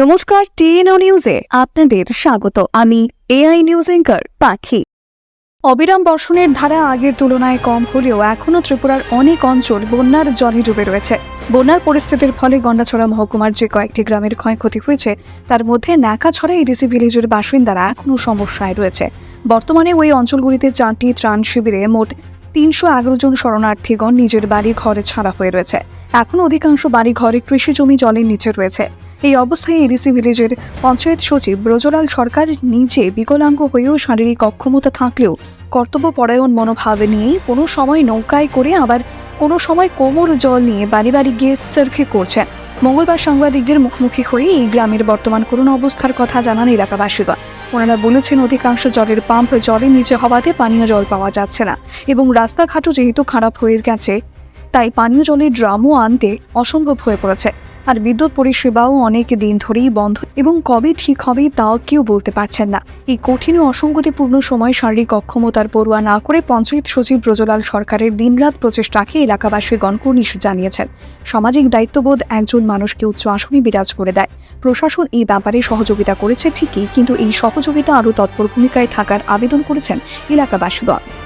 নমস্কার, টিএনও নিউজে আপনাদের স্বাগত। আমি এআই নিউজ এঙ্কার পাখি। অবিরাম বর্ষণের ধারা আগের তুলনায় কম হলেও এখনও ত্রিপুরার অনেক অঞ্চল বন্যার জলে ডুবে রয়েছে। বন্যার পরিস্থিতির ফলে গন্ডাছড়া মহকুমার যে কয়েকটি গ্রামের ক্ষয়ক্ষতি হয়েছে, তার মধ্যে ন্যাকাছড়া এডিসি ভিলেজের বাসিন্দারা এখনও সমস্যায় রয়েছে। বর্তমানে ওই অঞ্চলগুলিতে চারটি ত্রাণ শিবিরে মোট তিনশো এগারো জন শরণার্থীগণ নিজের বাড়ি ঘরে ছাড়া হয়ে রয়েছে। এখন অধিকাংশ বাড়ি ঘরে কৃষি জমি জলের নিচে রয়েছে। এই অবস্থায় এডিসি ভিলেজের পঞ্চায়েত সচিব ব্রজলাল সরকার নিজে বিকলাঙ্গ হয়েও শারীরিক অক্ষমতা থাকলেও কর্তব্যপরায়ণ মনোভাব নিয়ে কোনো সময় নৌকায় করে আবার কোনো সময় কোমর জল নিয়ে বাড়ি বাড়ি গিয়ে সার্ভে করছেন মঙ্গলবার সাংবাদিকদের মুখোমুখি হয়ে এই গ্রামের বর্তমান করুণ অবস্থার কথা জানান এলাকাবাসীগণ। ওনারা বলেছেন, অধিকাংশ জলের পাম্প জলের নিচে হওয়াতে পানীয় জল পাওয়া যাচ্ছে না এবং রাস্তাঘাটও যেহেতু খারাপ হয়ে গেছে, তাই পানীয় জলের ড্রামও আনতে অসম্ভব হয়ে পড়েছে। আর বিদ্যুৎ পরিষেবাও অনেক দিন ধরেই বন্ধ। এবং কবে ঠিক হবে তাও কেউ বলতে পারছেন না। এই কঠিন ও অসঙ্গতিপূর্ণ সময় শারীরিক অক্ষমতার পড়ুয়া না করে পঞ্চায়েত সচিব ব্রজলাল সরকারের দিনরাত প্রচেষ্টাকে এলাকাবাসীগণ কর্নিশ জানিয়েছেন। সামাজিক দায়িত্ববোধ একজন মানুষকে উচ্চ আসনে বিরাজ করে দেয়। প্রশাসন এই ব্যাপারে সহযোগিতা করেছে ঠিকই, কিন্তু এই সহযোগিতা আরও তৎপর ভূমিকায় থাকার আবেদন করেছেন এলাকাবাসীগণ।